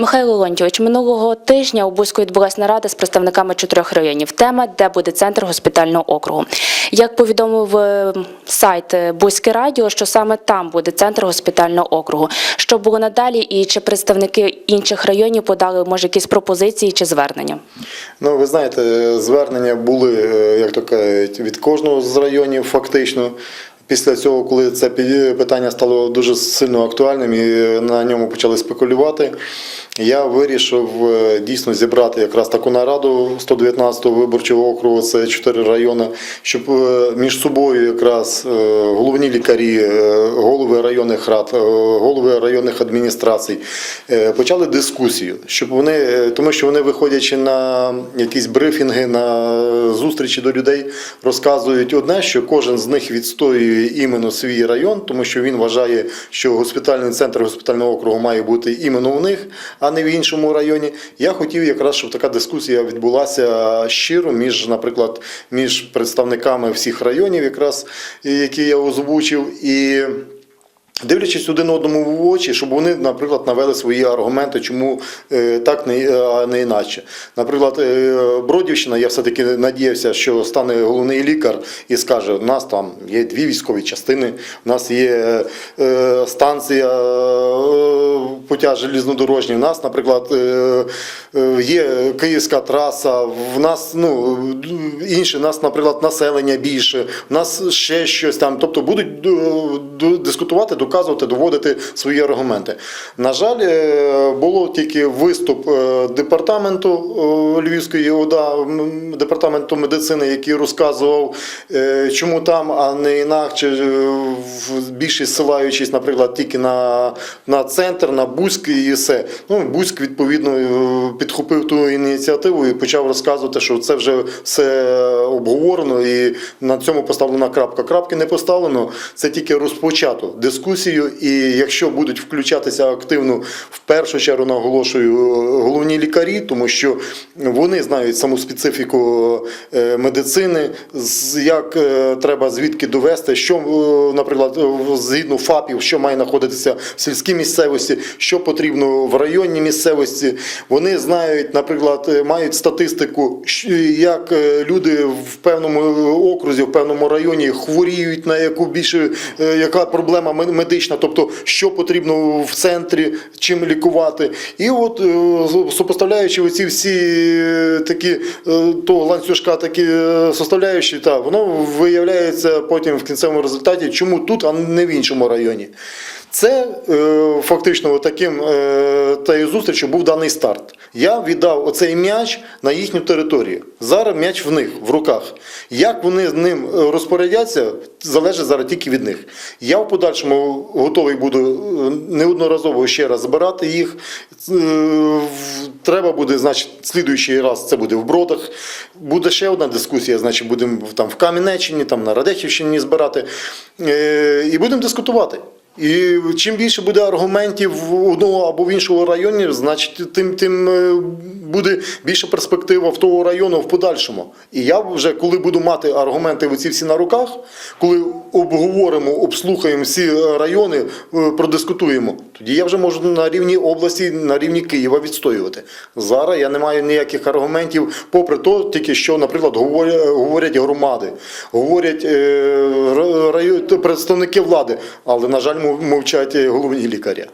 Михайло Лонтьович, минулого тижня у Бузьку відбулася нарада з представниками чотирьох районів. Тема, де буде центр госпітального округу. Як повідомив е, сайт Бузьке радіо, що саме там буде центр госпітального округу. Що було надалі, і чи представники інших районів подали може якісь пропозиції чи звернення? Ну, ви знаєте, звернення були, е, як то кажуть, від кожного з районів фактично. Після цього, коли це питання стало дуже сильно актуальним і на ньому почали спекулювати, я вирішив е, дійсно зібрати якраз таку нараду 119-го виборчого округу, це чотири райони, щоб е, між собою якраз е, головні лікарі, голови районних рад, голови районних адміністрацій почали дискусію, щоб вони, тому що вони виходячи на якісь брифінги, на зустрічі до людей, розказують одне, що кожен з них відстоює іменно свій район, тому що він вважає, що госпітальний центр госпітального округу має бути іменно у них, а не в іншому районі. Я хотів якраз, щоб така дискусія відбулася щиро між, наприклад, між представниками всіх районів, якраз які я озвучив, і. Дивлячись один одному в очі, щоб вони, наприклад, навели свої аргументи, чому е, так а не іначе. Наприклад, е, Бродівщина, я все-таки надіявся, що стане головний лікар і скаже: у нас там є дві військові частини, у нас є е, станція путя желізнодорожній, у нас, наприклад, є київська траса, в нас ну, інше, у нас, наприклад, населення більше, у нас ще щось там. Тобто будуть ду- дискутувати, доказувати, доводити свої аргументи. На жаль, е, було тільки виступ е, департаменту е, Львівської ОДА, департаменту медицини, який розказував, чому там, а не інакше, більшість ссилаючись, наприклад, тільки на, на центр, на Бузьк і все. Ну, Бузьк, відповідно, підхопив ту ініціативу і почав розказувати, що це вже все обговорено і на цьому поставлена крапка. Крапки не поставлено, це тільки розпочато дискусію. І якщо будуть включатися активно, в першу чергу наголошую е, головні лікарі, тому що вони знають саму специфіку е, медицини, як е, треба звідки довести, що, наприклад, згідно ФАПів, що має знаходитися в сільській місцевості, що потрібно в районній місцевості. Вони знають, наприклад, мають статистику, як люди в певному окрузі, в певному районі хворіють, на яку більше яка проблема медична, тобто що потрібно в центрі, чим лікувати. І от е, супоставляючи оці всі е, такі е, того ланцюжка, такі составляючі, та воно виявляється потім в кінцевому результаті, чому тут, а не в іншому районі. Це е, фактично таким е, тією зустрічю був даний старт. Я віддав оцей м'яч на їхню територію. Зараз м'яч в них в руках. Як вони з ним е, розпорядяться, залежить зараз тільки від них. Я в подальшому готовий буду е, неодноразово ще раз збирати їх. Е, Треба буде, значить, слідуючий раз це буде в бродах. Буде ще одна дискусія, значить, будемо там в Кам'янеччині, там на Радехівщині збирати. І будемо дискутувати. І чим більше буде аргументів в одного або в іншого районі, значить тим, тим е, буде більша перспектива в того району в подальшому. І я вже коли буду мати аргументи оці всі на руках, коли обговоримо, обслухаємо всі райони, е, продискутуємо, тоді я вже можу на рівні області, на рівні Києва відстоювати. Зараз я не маю ніяких аргументів, попри то, тільки що, наприклад, говорять, громади, говорять е, представники влади, але, на жаль, мов- мовчать е, головні лікарі.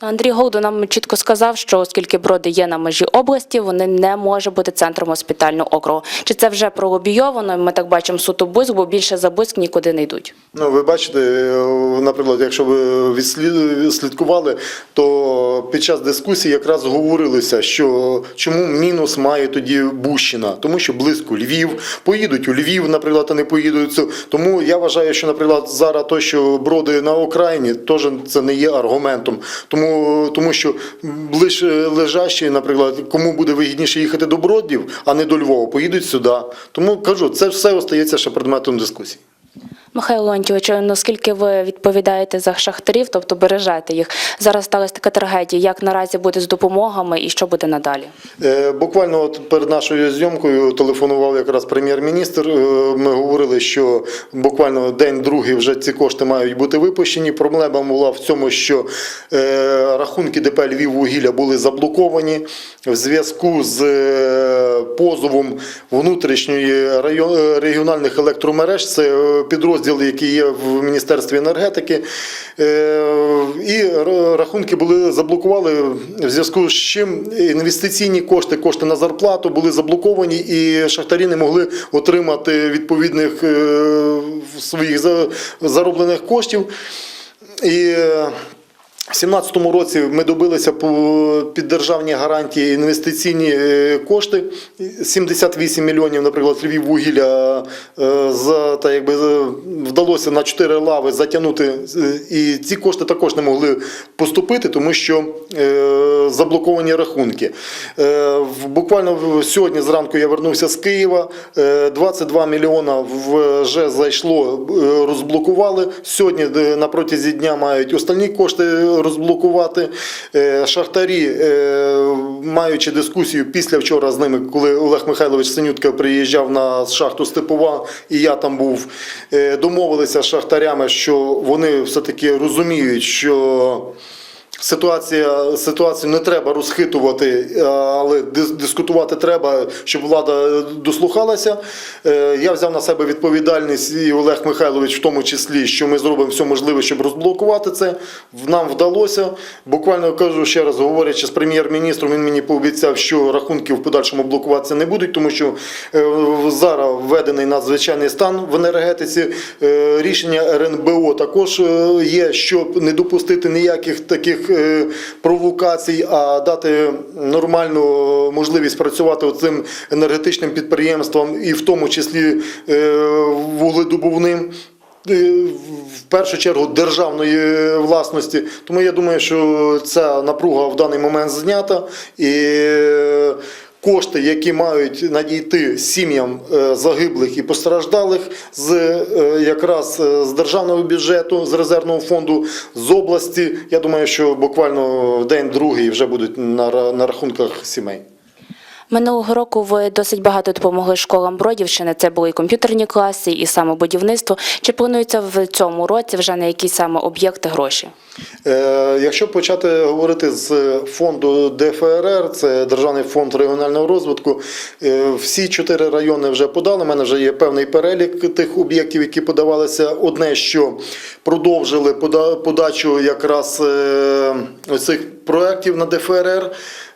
Андрій Голду нам чітко сказав, що оскільки броди є на межі області, вони не можуть бути центром госпітального округу. Чи це вже пролобійовано? Ми так бачимо суто Бузьк, бо більше за Бузьк нікуди не йдуть. Ну, ви бачите, е, наприклад, якщо ви відслід- слідкували, то під час дискусії якраз говорилося, що чому мінус має тоді Бущина, тому що близько Львів, поїдуть у Львів, наприклад, а не поїдуть. Тому я вважаю, що, наприклад, зараз то, що броди на окраїні, теж це не є аргументом. Тому, тому що ближче лежащі, наприклад, кому буде вигідніше їхати до Бродів, а не до Львова, поїдуть сюди. Тому кажу, це все остається ще предметом дискусії. Михайло Леонтьович, наскільки ви відповідаєте за шахтарів, тобто бережете їх? Зараз сталася така трагедія. Як наразі буде з допомогами і що буде надалі? Е, Буквально от перед нашою зйомкою телефонував якраз прем'єр-міністр. Е, Ми говорили, що буквально день другий вже ці кошти мають бути випущені. Проблема була в цьому, що е, рахунки ДП Львіввугілля були заблоковані в зв'язку з е, позовом внутрішньої е, регіональних електромереж. Це е, підрозділ, який є в Міністерстві енергетики. Е, І рахунки були заблокували в зв'язку з чим інвестиційні кошти, кошти на зарплату були заблоковані, і шахтарі не могли отримати відповідних е, своїх зароблених коштів. І в 2017 році ми добилися під державні гарантії інвестиційні е, кошти 78 мільйонів, наприклад, Львіввугілля е, за та якби е, вдалося на 4 лави затягнути, і ці кошти також не могли поступити, тому що заблоковані рахунки. Буквально сьогодні зранку я вернувся з Києва. е, 22 мільйона вже зайшло, розблокували. Сьогодні на протязі дня мають останні кошти розблокувати. Е, Шахтарі, е, маючи дискусію після вчора з ними, коли Олег Михайлович Синютка приїжджав на шахту Степова, і я там був, е, домовилися з шахтарями, що вони все-таки розуміють, що. Ситуація, ситуацію не треба розхитувати, е, але дискутувати треба, щоб влада дослухалася. Е, Я взяв на себе відповідальність і Олег Михайлович в тому числі, що ми зробимо все можливе, щоб розблокувати це. Нам вдалося. Буквально кажу ще раз, говорячи з прем'єр-міністром, він мені пообіцяв, що рахунки в подальшому блокуватися не будуть, тому що е, зараз введений надзвичайний стан в енергетиці. Рішення РНБО також є, щоб не допустити ніяких таких е, провокацій, а дати нормальну можливість працювати цим енергетичним підприємствам і в тому числі е, вугледобувним. е, В першу чергу державної власності. Тому я думаю, що ця напруга в даний момент знята і кошти, які мають надійти сім'ям е, загиблих і постраждалих з е, якраз е, з державного бюджету, з резервного фонду, з області. Я думаю, що буквально в день другий вже будуть на рахунках сімей. Минулого року ви досить багато допомогли школам Бродівщини. Це були і комп'ютерні класи, і саме будівництво. Чи планується в цьому році вже на якісь саме об'єкти гроші? Е, Якщо почати говорити з фонду ДФРР, це Державний фонд регіонального розвитку, е, всі чотири райони вже подали. У мене вже є певний перелік тих об'єктів, які подавалися. Одне, що продовжили пода- подачу якраз е, оцих проєктів на ДФРР.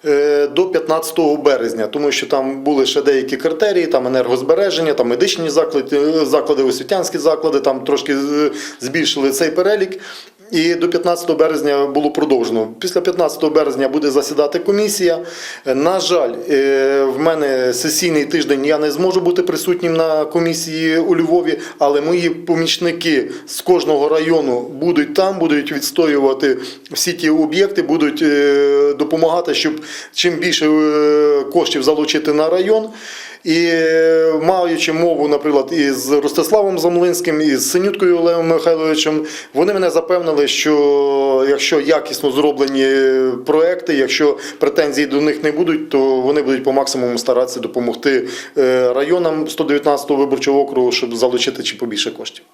е, До 15 березня, тому що там були ще деякі критерії, там енергозбереження, там медичні заклади, заклади, освітянські заклади, там трошки е, збільшили цей перелік. І до 15 березня було продовжено. Після 15 березня буде засідати комісія. На жаль, е, в мене сесійний тиждень я не зможу бути присутнім на комісії у Львові, але мої помічники з кожного району будуть там, будуть відстоювати всі ті об'єкти, будуть е, допомагати, щоб чим більше е, коштів залучити на район. І е, маючи мову, наприклад, із Ростиславом Замлинським, і з Синюткою Олегом Михайловичем, вони мене запевнили, що якщо якісно зроблені проекти, якщо претензій до них не будуть, то вони будуть по максимуму старатися допомогти е, районам 119 виборчого округу, щоб залучити чи побільше коштів.